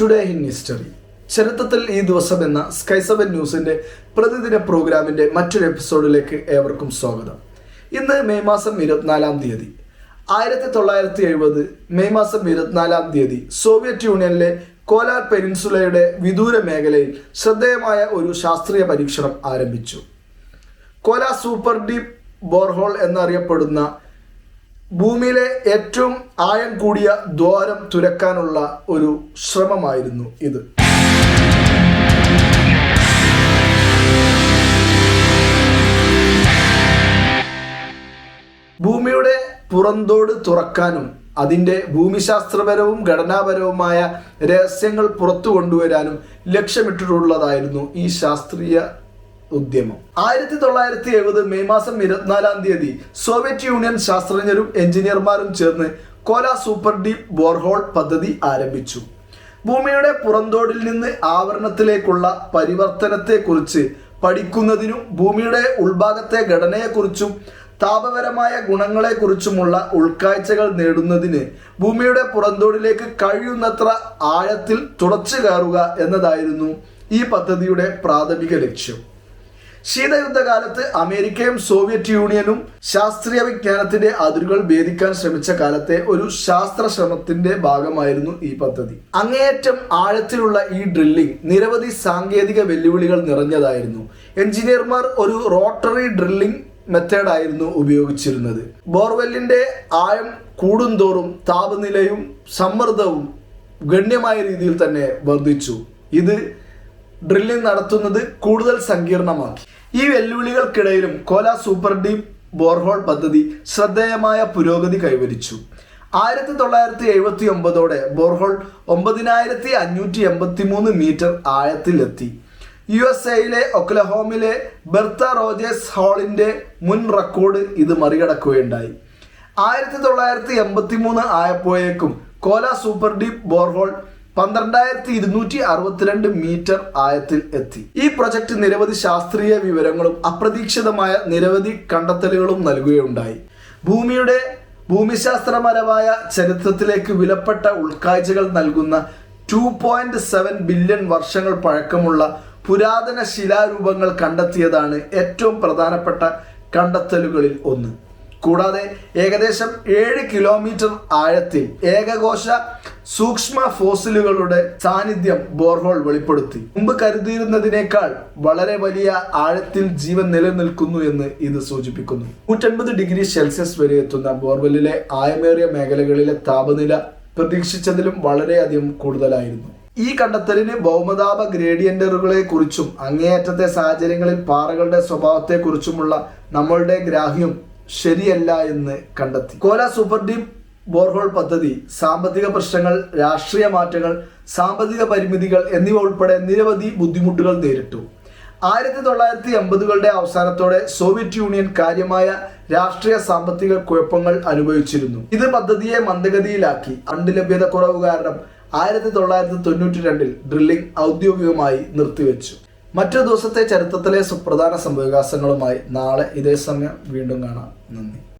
Today in history ചരിത്രത്തിൽ ഈ ദിവസം എന്ന സ്കൈ സെവൻ ന്യൂസിന്റെ പ്രതിദിന പ്രോഗ്രാമിന്റെ മറ്റൊരു എപ്പിസോഡിലേക്ക് ഏവർക്കും സ്വാഗതം. ഇന്ന് മെയ് മാസം ഇരുപത്തിനാലാം തീയതി. ആയിരത്തി തൊള്ളായിരത്തി എഴുപത് മെയ് മാസം ഇരുപത്തിനാലാം തീയതി സോവിയറ്റ് യൂണിയനിലെ കോലാർ പെനിൻസുലയുടെ വിദൂര മേഖലയിൽ ശ്രദ്ധേയമായ ഒരു ശാസ്ത്രീയ പരീക്ഷണം ആരംഭിച്ചു. കോലാ സൂപ്പർ ഡീപ് ബോർഹോൾ എന്നറിയപ്പെടുന്ന ഭൂമിയിലെ ഏറ്റവും ആയം കൂടിയ ദ്വാരം തുരക്കാനുള്ള ഒരു ശ്രമമായിരുന്നു ഇത്. ഭൂമിയുടെ പുറന്തോട് തുറക്കാനും അതിന്റെ ഭൂമിശാസ്ത്രപരവും ഘടനാപരവുമായ രഹസ്യങ്ങൾ പുറത്തു കൊണ്ടുവരാനും ലക്ഷ്യമിട്ടിട്ടുള്ളതായിരുന്നു ഈ ശാസ്ത്രീയ ഉദ്യമം. ആയിരത്തി തൊള്ളായിരത്തി എഴുപത് മെയ് മാസം ഇരുപത്തിനാലാം തീയതി സോവിയറ്റ് യൂണിയൻ ശാസ്ത്രജ്ഞരും എഞ്ചിനീയർമാരും ചേർന്ന് കോല സൂപ്പർ ഡീപ് ബോർഹോൾ പദ്ധതി ആരംഭിച്ചു. ഭൂമിയുടെ പുറന്തോടിൽ നിന്ന് ആവരണത്തിലേക്കുള്ള പരിവർത്തനത്തെക്കുറിച്ച് പഠിക്കുന്നതിനും ഭൂമിയുടെ ഉൾഭാഗത്തെ ഘടനയെക്കുറിച്ചും താപപരമായ ഗുണങ്ങളെക്കുറിച്ചുമുള്ള ഉൾക്കാഴ്ചകൾ നേടുന്നതിന് ഭൂമിയുടെ പുറന്തോടിലേക്ക് കഴിയുന്നത്ര ആഴത്തിൽ തുടച്ചു കയറുക എന്നതായിരുന്നു ഈ പദ്ധതിയുടെ പ്രാഥമിക ലക്ഷ്യം. ശീതയുദ്ധകാലത്ത് അമേരിക്കയും സോവിയറ്റ് യൂണിയനും ശാസ്ത്രീയ വിജ്ഞാനത്തിന്റെ അതിരുകൾ ഭേദിക്കാൻ ശ്രമിച്ച കാലത്തെ ഒരു ശാസ്ത്ര ശ്രമത്തിന്റെ ഭാഗമായിരുന്നു ഈ പദ്ധതി. അങ്ങേയറ്റം ആഴത്തിലുള്ള ഈ ഡ്രില്ലിംഗ് നിരവധി സാങ്കേതിക വെല്ലുവിളികൾ നിറഞ്ഞതായിരുന്നു. എഞ്ചിനീയർമാർ ഒരു റോട്ടറി ഡ്രില്ലിംഗ് മെത്തേഡ് ആയിരുന്നു ഉപയോഗിച്ചിരുന്നത്. ബോർവെല്ലിന്റെ ആഴം കൂടുന്തോറും താപനിലയും സമ്മർദ്ദവും ഗണ്യമായ രീതിയിൽ തന്നെ വർദ്ധിച്ചു. ഇത് ഡ്രില്ലിംഗ് നടത്തുന്നത് കൂടുതൽ സങ്കീർണമാക്കി. ഈ വെല്ലുവിളികൾക്കിടയിലും കോല സൂപ്പർ ഡീപ് ബോർഹോൾ പദ്ധതി ശ്രദ്ധേയമായ പുരോഗതി കൈവരിച്ചു. ആയിരത്തി തൊള്ളായിരത്തി എഴുപത്തി ഒമ്പതോടെ ബോർഹോൾ ഒമ്പതിനായിരത്തി അഞ്ഞൂറ്റി എൺപത്തി മൂന്ന് മീറ്റർ ആഴത്തിലെത്തി. യു എസ് എയിലെ ഒക്ലഹോമിലെ ബെർത്ത റോജേഴ്സ് ഹാളിന്റെ മുൻ റെക്കോർഡ് ഇത് മറികടക്കുകയുണ്ടായി. ആയിരത്തി തൊള്ളായിരത്തി എൺപത്തി മൂന്ന് ആയപ്പോഴേക്കും കോല സൂപ്പർ ഡീപ് ബോർഹോൾ പന്ത്രണ്ടായിരത്തി ഇരുന്നൂറ്റി അറുപത്തിരണ്ട് മീറ്റർ ആയത്തിൽ എത്തി. ഈ പ്രൊജക്ട് നിരവധി ശാസ്ത്രീയ വിവരങ്ങളും അപ്രതീക്ഷിതമായ നിരവധി കണ്ടെത്തലുകളും നൽകുകയുണ്ടായി. ഭൂമിയുടെ ഭൂമിശാസ്ത്രപരമായ ചരിത്രത്തിലേക്ക് വിലപ്പെട്ട ഉൾക്കാഴ്ചകൾ നൽകുന്ന ടു പോയിന്റ് സെവൻ ബില്യൺ വർഷങ്ങൾ പഴക്കമുള്ള പുരാതന ശിലാരൂപങ്ങൾ കണ്ടെത്തിയതാണ് ഏറ്റവും പ്രധാനപ്പെട്ട കണ്ടെത്തലുകളിൽ ഒന്ന്. കൂടാതെ ഏകദേശം ഏഴ് കിലോമീറ്റർ ആഴത്തിൽ ഏകകോശ സൂക്ഷ്മ ഫോസിലുകളുടെ സാന്നിധ്യം ബോർഹോൾ വെളിപ്പെടുത്തി. മുമ്പ് കരുതിയിരുന്നതിനേക്കാൾ വളരെ വലിയ ആഴത്തിൽ ജീവൻ നിലനിൽക്കുന്നു എന്ന് ഇത് സൂചിപ്പിക്കുന്നു. നൂറ്റൻപത് ഡിഗ്രി സെൽഷ്യസ് വരെ എത്തുന്ന ബോർവെല്ലിലെ ആയമേറിയ മേഖലകളിലെ താപനില പ്രതീക്ഷിച്ചതിലും വളരെയധികം കൂടുതലായിരുന്നു. ഈ കണ്ടെത്തലിന് ഭൗമതാപ ഗ്രേഡിയന്റുകളെ കുറിച്ചും അങ്ങേയറ്റത്തെ സാഹചര്യങ്ങളിൽ പാറകളുടെ സ്വഭാവത്തെക്കുറിച്ചുമുള്ള നമ്മളുടെ ഗ്രാഹ്യം ശരിയല്ല എന്ന് കണ്ടെത്തി. കോല സൂപ്പർ ഡീപ് ബോർഹോൾ പദ്ധതി സാമ്പത്തിക പ്രശ്നങ്ങൾ രാഷ്ട്രീയ മാറ്റങ്ങൾ സാമ്പത്തിക പരിമിതികൾ എന്നിവ ഉൾപ്പെടെ നിരവധി ബുദ്ധിമുട്ടുകൾ നേരിട്ടു. ആയിരത്തി തൊള്ളായിരത്തി എൺപതുകളുടെ അവസാനത്തോടെ സോവിയറ്റ് യൂണിയൻ കാര്യമായ രാഷ്ട്രീയ സാമ്പത്തിക കുഴപ്പങ്ങൾ അനുഭവിച്ചിരുന്നു. ഇത് പദ്ധതിയെ മന്ദഗതിയിലാക്കി. ഫണ്ട് ലഭ്യത കുറവ് കാരണം ആയിരത്തി തൊള്ളായിരത്തി തൊണ്ണൂറ്റി രണ്ടിൽ ഡ്രില്ലിംഗ് ഔദ്യോഗികമായി നിർത്തിവെച്ചു. മറ്റു ദിവസത്തെ ചരിത്രത്തിലെ സുപ്രധാന സംഭവവികാസങ്ങളുമായി നാളെ ഇതേ സമയം വീണ്ടും കാണാം. നന്ദി.